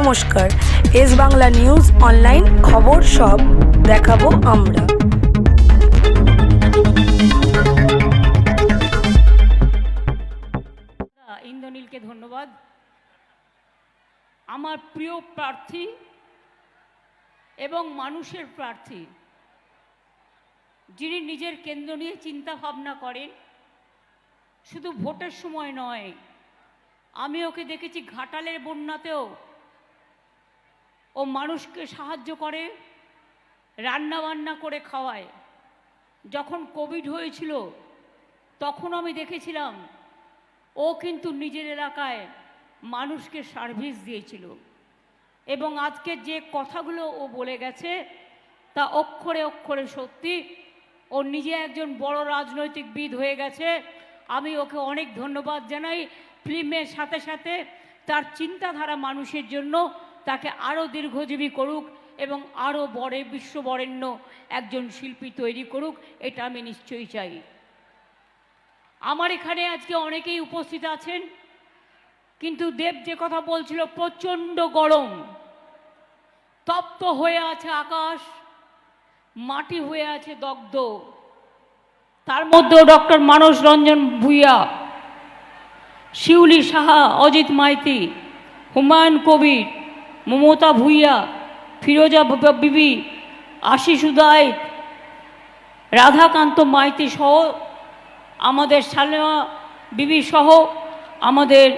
নমস্কার। S Bangla news online খবর সব দেখাবো আমরা। ইন্দ্রনীলকে ধন্যবাদ। আমার প্রিয় প্রার্থী এবং মানুষের প্রার্থী, যিনি নিজের কেন্দ্র নিয়ে চিন্তা ভাবনা করেন, শুধু ভোটের সময় নয়, আমি ওকে দেখেছি ঘাটালের বন্যাতেও ও মানুষকে সাহায্য করে রান্না বান্না করে খাওয়ায়। যখন কোভিড হয়েছিল, তখন আমি দেখেছিলাম, ও কিন্তু নিজের এলাকায় মানুষকে সার্ভিস দিয়েছিল। এবং আজকে যে কথাগুলো ও বলে গেছে, তা অক্ষরে অক্ষরে সত্যি। ও নিজে একজন বড় রাজনৈতিকবিদ হয়ে গেছে। আমি ওকে অনেক ধন্যবাদ জানাই। ফিল্মের সাথে সাথে তার চিন্তাধারা মানুষের জন্য তাকে আরও দীর্ঘজীবী করুক এবং আরও বড়, বিশ্ববরেণ্য একজন শিল্পী তৈরি করুক, এটা আমি নিশ্চয়ই চাই। আমার এখানে আজকে অনেকেই উপস্থিত আছেন, কিন্তু দেব যে কথা বলছিল, প্রচণ্ড গরম। তপ্ত হয়ে আছে আকাশ, মাটি হয়ে আছে দগ্ধ। তার মধ্যেও ডক্টর মানস রঞ্জন ভূঁইয়া, শিউলি সাহা, অজিত মাইতি, হুমায়ুন কবির মমতা ভূঁইয়া, ফিরোজা বিবি, আশিস উদয় রাধাকান্ত মাইতি সহ আমাদের সালেমা বিবি সহ আমাদের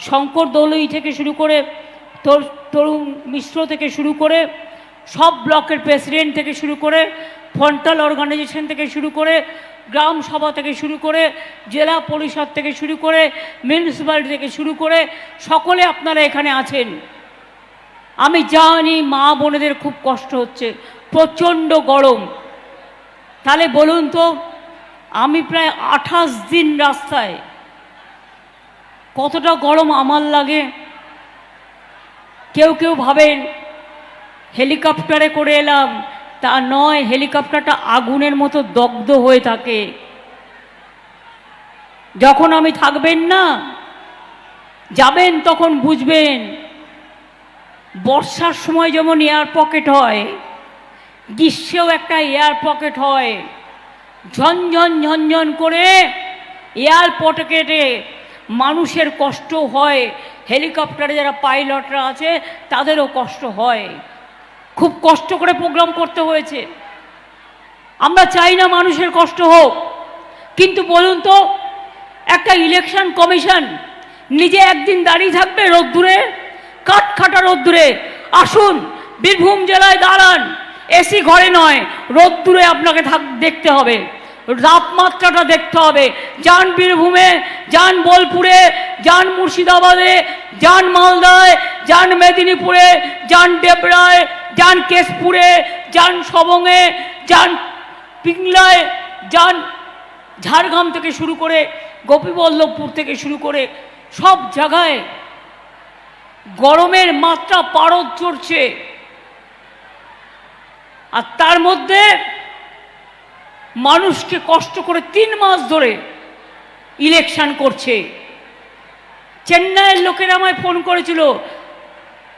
শঙ্কর দৌলই থেকে শুরু করে তর- তরুণ মিশ্র থেকে শুরু করে সব ব্লকের প্রেসিডেন্ট থেকে শুরু করে ফন্টাল অর্গানাইজেশন থেকে শুরু করে গ্রাম সভা থেকে শুরু করে জেলা পরিষদ থেকে শুরু করে মিউনিসিপ্যালিটি থেকে শুরু করে সকলে আপনারা এখানে আছেন। আমি জানি মা বোনেদের খুব কষ্ট হচ্ছে, প্রচণ্ড গরম। তাহলে বলুন তো, আমি প্রায় আঠাশ দিন রাস্তায় কতটা গরম আমার লাগে? কেউ কেউ ভাবেন, হেলিকপ্টারে করে এলাম, তা নয়, হেলিকপ্টারটা আগুনের মতো দগ্ধ হয়ে থাকে। যখন আমি থাকবেন না, যাবেন তখন বুঝবেন বর্ষার সময় যেমন এয়ার পকেট হয়, গ্রীষ্মেও একটা এয়ার পকেট হয়। ঝনঝন ঝনঝন করে এয়ার পকেটে মানুষের কষ্ট হয়। হেলিকপ্টারে যারা পাইলটরা আছে, তাদেরও কষ্ট হয়। খুব কষ্ট করে প্রোগ্রাম করতে হয়েছে। আমরা চাই না মানুষের কষ্ট হোক। কিন্তু বলুন তো, একটা ইলেকশন কমিশন নিজে একদিন দাঁড়িয়ে থাকবে রোদ্দুরে? কাঠ খাটা রোদ্দুরে। আসুন, বীরভূম জেলায় দাঁড়ান। এসি ঘরে নয়, রোদ্দুরে আপনাকে থাক, দেখতে হবে। তাপমাত্রাটা দেখতে হবে। যান বীরভূমে, যান বোলপুরে, যান মুর্শিদাবাদে, যান মালদায়, যান মেদিনীপুরে, যান ডেবরায়, যান কেশপুরে, যান সবংয়ে যান পিংলায়, যান ঝাড়গ্রাম থেকে শুরু করে গোপীবল্লভপুর থেকে শুরু করে সব জায়গায় গরমের মাত্রা পারদ চড়ছে। আর তার মধ্যে মানুষকে কষ্ট করে তিন মাস ধরে ইলেকশন করছে। চেন্নাইয়ের লোকেরা আমায় ফোন করেছিল,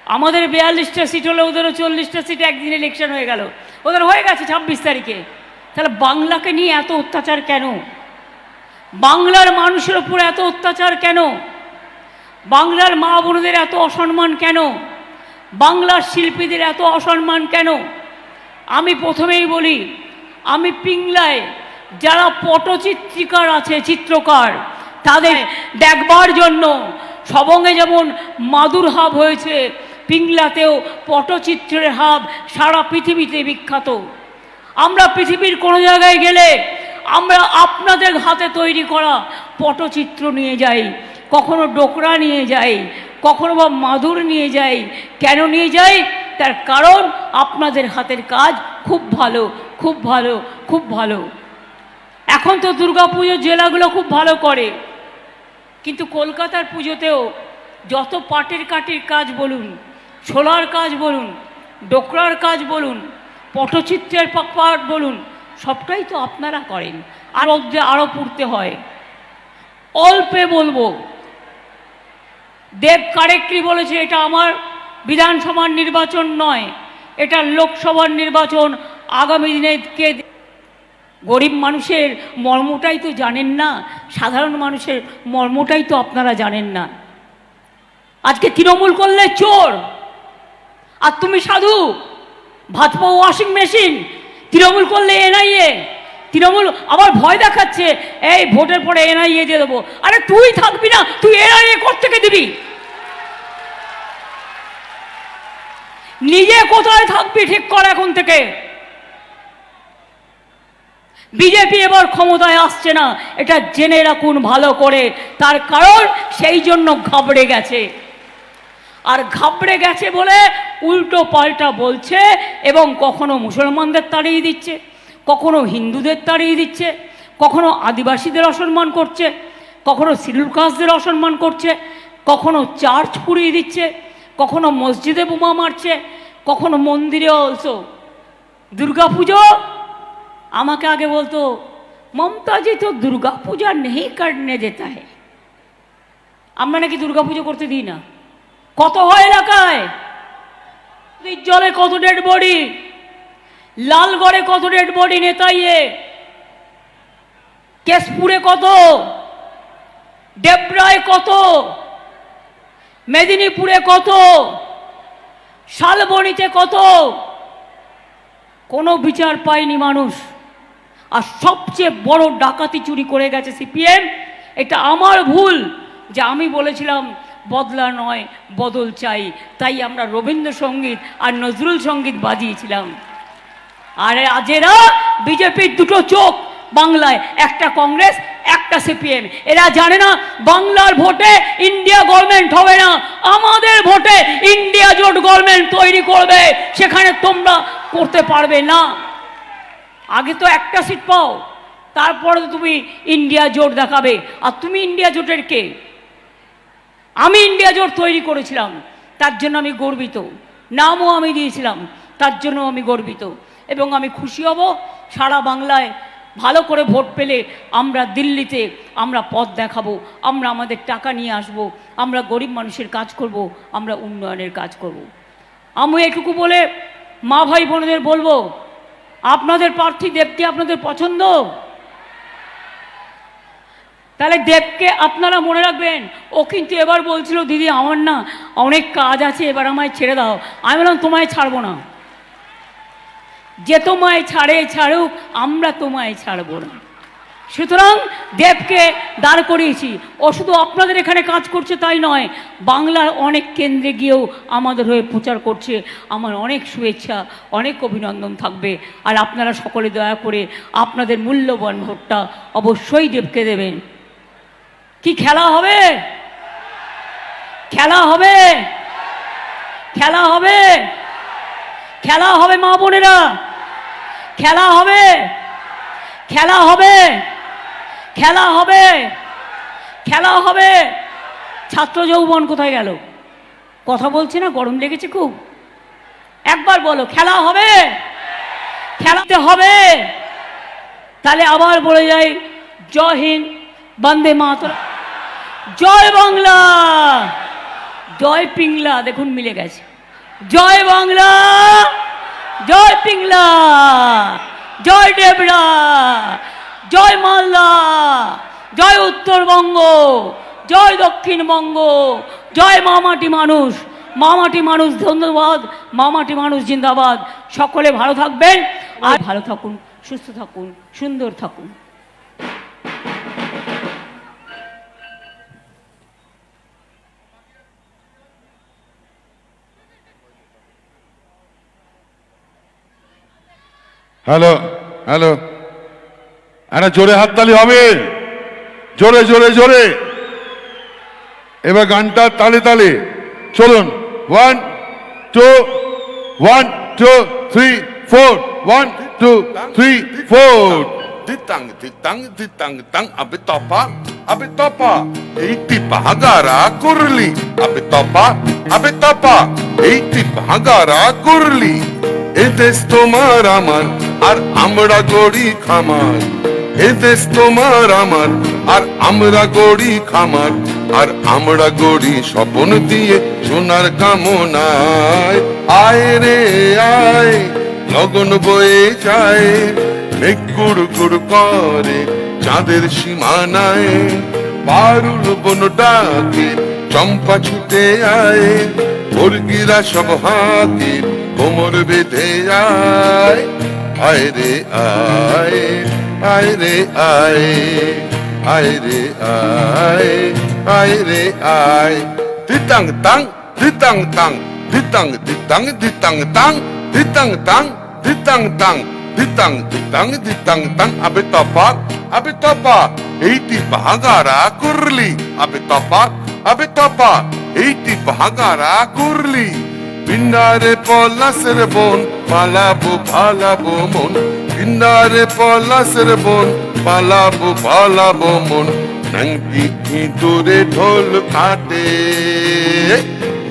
আমাদের বিয়াল্লিশটা সিট হলে ওদেরও চল্লিশটা সিট একদিন ইলেকশন হয়ে গেল। ওদের হয়ে গেছে ছাব্বিশ তারিখে। তাহলে বাংলাকে নিয়ে এত অত্যাচার কেন? বাংলার মানুষের উপর এত অত্যাচার কেন? বাংলার মা বোনদের এত অসম্মান কেন? বাংলার শিল্পীদের এত অসম্মান কেন? আমি প্রথমেই বলি আমি পিংলায় যারা পটচিত্রিকার আছে চিত্রকার তাদের দেখবার জন্য সবঙ্গে যেমন মাদুর হাব হয়েছে পিংলাতেও পটচিত্রের হাব সারা পৃথিবীতে বিখ্যাত। আমরা পৃথিবীর কোনো জায়গায় গেলে আমরা আপনাদের হাতে তৈরি করা পটচিত্র নিয়ে যাই। কখনো ডোকরা নিয়ে যাই, কখনো বা মাদুর নিয়ে যাই। কেন নিয়ে যাই? তার কারণ আপনাদের হাতের কাজ খুব ভালো খুব ভালো খুব ভালো। এখন তো দুর্গাপুজোর জেলাগুলো খুব ভালো করে। কিন্তু কলকাতার পুজোতেও যত পাটের কাটির কাজ বলুন, ছোলার কাজ বলুন, ডোকরার কাজ বলুন, পটচিত্রের পাট বলুন, সবটাই তো আপনারা করেন। আর আরও পড়তে হয়। অল্পে বলব দেব কারেক্টলি বলেছে, এটা আমার বিধানসভার নির্বাচন নয়, এটা লোকসভার নির্বাচন। আগামী দিনে কে গরিব মানুষের মর্মটাই তো জানেন না, সাধারণ মানুষের মর্মটাই তো আপনারা জানেন না। আজকে তৃণমূল করলে চোর, আর তুমি সাধু, ভাত পাও ওয়াশিং মেশিন, তৃণমূল করলে এনআইএ। তৃণমূল আবার ভয় দেখাচ্ছে, এই ভোটের পরে এনআইএ দিয়ে দেবো। আরে তুই থাকবি না, তুই এনআইএ থেকে দিবি? নিজে কোথায় থাকবি ঠিক কর এখন থেকে। বিজেপি এবার ক্ষমতায় আসছে না, এটা জেনে রাখুন ভালো করে। তার কারণ সেই জন্য ঘাবড়ে গেছে। আর ঘাবড়ে গেছে বলে উল্টো পাল্টা বলছে এবং কখনো মুসলমানদের তাড়িয়ে দিচ্ছে। কখনো হিন্দুদের তাড়িয়ে দিচ্ছে, কখনো আদিবাসীদের অসম্মান করছে, কখনো শিডিউল কাস্টদের অসম্মান করছে, কখনো চার্চ পুড়িয়ে দিচ্ছে, কখনো মসজিদে বোমা মারছে, কখনো মন্দিরে অলসো। দুর্গা পুজো আমাকে আগে বলতো, মমতাজি তো দুর্গা পূজা নেই করনে দেতা है আমরা নাকি দুর্গা পুজো করতে দিই না। কত হয় এলাকায়? জলে কত ডেড বডি? লালগড়ে কত ডেড বডি নেতাইয়ে কেশপুরে কত? ডেবরায় কত? মেদিনীপুরে কত? শালবনিতে কত? কোনো বিচার পায়নি মানুষ। আর সবচেয়ে বড় ডাকাতি চুরি করে গেছে সিপিএম। এটা আমার ভুল যে আমি বলেছিলাম, বদলা নয়, বদল চাই। তাই আমরা রবীন্দ্রসঙ্গীত আর নজরুল সংগীত বাজিয়েছিলাম। আর আজেরা, বিজেপির দুটো চোখ বাংলায়, একটা কংগ্রেস, একটা সিপিএম। এরা জানে না বাংলার ভোটে ইন্ডিয়া গভর্নমেন্ট হবে না, আমাদের ভোটে ইন্ডিয়া জোট গভর্নমেন্ট তৈরি করবে, সেখানে তোমরা করতে পারবে না। আগে তো একটা সিট পাও, তারপরে তুমি ইন্ডিয়া জোট দেখাবে। আর তুমি ইন্ডিয়া জোটের কে? আমি ইন্ডিয়া জোট তৈরি করেছিলাম, তার জন্য আমি গর্বিত। নামও আমি দিয়েছিলাম, তার জন্য আমি গর্বিত। এবং আমি খুশি হব। সারা বাংলায় ভালো করে ভোট পেলে আমরা দিল্লিতে আমরা পথ দেখাবো, আমরা আমাদের টাকা নিয়ে আসব, আমরা গরিব মানুষের কাজ করব, আমরা উন্নয়নের কাজ করব। আমি এটুকু বলে মা ভাই বোনদের বলব, আপনাদের প্রার্থী দেবকে আপনাদের পছন্দ? তাহলে দেবকে আপনারা মনে রাখবেন, ও কিন্তু এবার বলছিল, দিদি, আমার না অনেক কাজ আছে, এবার আমায় ছেড়ে দাও। আমি বললাম, তোমায় ছাড়বো না। যে তোমায় ছাড়ে ছাড়ুক, আমরা তোমায় ছাড়বো না। সুতরাং দেবকে দাঁড় করিয়েছি। ও শুধু আপনাদের এখানে কাজ করছে তাই নয়, বাংলার অনেক কেন্দ্রে গিয়েও আমাদের হয়ে প্রচার করছে। আমার অনেক শুভেচ্ছা, অনেক অভিনন্দন থাকবে। আর আপনারা সকলে দয়া করে আপনাদের মূল্যবান ভোটটা অবশ্যই দেবকে দেবেন। কি খেলা হবে? খেলা হবে? খেলা হবে? খেলা হবে মা বোনেরা। খেলা হবে। খেলা হবে। খেলা হবে। খেলা হবে। ছাত্র যৌবন কোথায় গেল? কথা বলছি না? গরম লেগেছে খুব। একবার বলো, খেলা হবে? খেলাতে হবে। তাহলে আবার বলে যাই, জয় হিন্দ, বন্দে মাতরা জয় বাংলা। জয় পিংলা। দেখুন মিলে গেছে। জয় বাংলা। জয় পিংলা, জয় ডেবরা, জয় মালদা, জয় উত্তরবঙ্গ, জয় দক্ষিণবঙ্গ, জয় মামাটি মানুষ মামাটি মানুষ ধন্যবাদ মামাটি মানুষ জিন্দাবাদ। সকলে ভালো থাকবেন, আর ভালো থাকুন, সুস্থ থাকুন, সুন্দর থাকুন। Hello hello. একটা জোরে হাততালি হবে। জোরে জোরে জোরে। এবার গানটা তালে তালে। চলুন। One two one two three four one two three four Ditang, ditang, ditang, ditang, abe topa, abe topa, এই টিপা হাগারা করলি, আবে topa, আবে topa, এই টিপা হাগারা করলি, এ দেশ তোমার আমার, আর আমরা গড়ি খামার, এ দেশ তোমার আমার, আর আমরা গড়ি খামার, আর আমরা গড়ি স্বপন দিয়ে সোনার কামনায়। আয় রে আয় লগন বয়ে যায় মেঘ গুড় গুড় করে চাঁদের সীমানায়। পারুল বন ডাকে চম্পা ছুটে আয় মুরগিরা সব হাতে কোমর বেঁধে যায় আয় রে আয় আয় রে আয় আয় রে আয় আয় রে আয়। দিতাং তাং দিতাং তাং দিতাং দিতাং দিতাং তাং দিতাং তাং দিতাং তাং দিতাং দিতাং দিতাং তাং। আবে তপা আবে তপা এইটি বাগারা করলি। আবে তপা আবে তপা এইটি বাগারা করলি। পিন্নারে পলাশের বন, পালাবো পালাবো মন। পিন্নারে পলাশের বন, পালাবো পালাবো মন। নংটি ইঁদুরে ঢোল কাটে।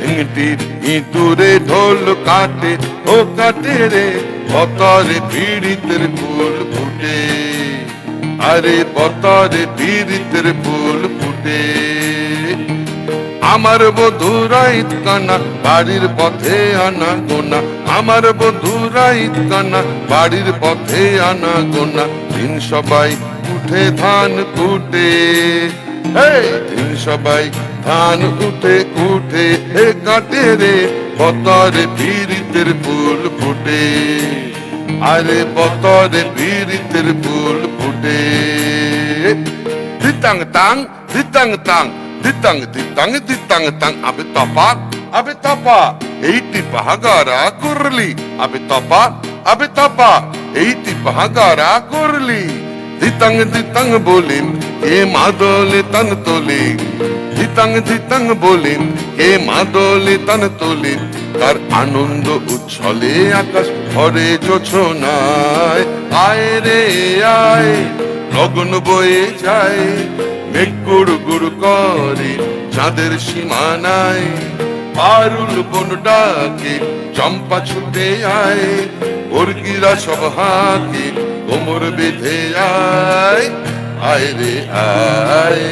নংটি ইঁদুরে ঢোল কাটে। ও কাটে রে, বতরে পীড়িতের ফুল ফুটে। আরে বতরে পীড়িতের ফুল আমার বধুরাইত কানা, বাড়ির পথে আনা গোনা। আমার বধুরাইত কানা, বাড়ির পথে আনা গোনা। দিন সবাই উঠে ধান কুটে। দিন সবাই ধান উঠে উঠে হে কাটে রে, বতরে পীড়িতের ফুল ফুটে। আরে বতরে পীড়িতের ফুল ফুটে। ditang tang ditang tang abe tapa abe tapa এইটি পাহাগারা করলি আবে তপা আবে তপা এইটি পাহাগারা করলি দিতাং দিতাং বলিম কে মাদলে তন তোলে দিতাং দিতাং বলিম কে মাদলে তন তোলে তার আনন্দ উচ্ছলে আকাশ ভরে যোছনায় আয় রে আয় লগন বয়ে যায় মেঘ গুড় করে, চাঁদের সীমানায় পারুল বন ডাকে, চম্পা ছুটে আয় মুরগিরা সব হাকে, কোমর বেঁধে আয়। আয় রে আয়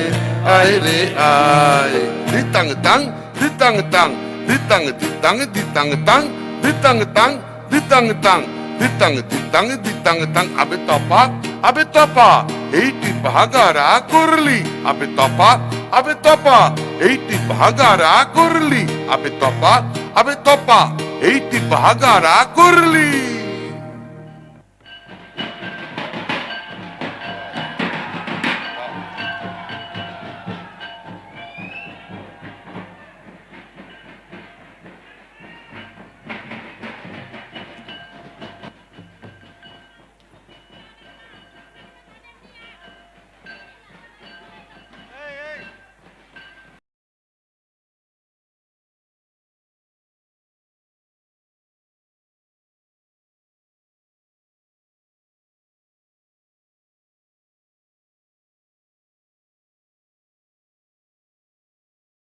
আয় রে আয়। দিতাং তাং দিতাং তাং দিতাং দিতাং দিতাং তাং দিতাং তাং দিতাং তাং ditang ditang ditang tang abe topa abe তপা, এইটি ভাগারা করলি। আবে তপা আবে তপা, এইটি ভাগারা করলি। আবে তপা আবে তপা, এইটি ভাগারা করলি।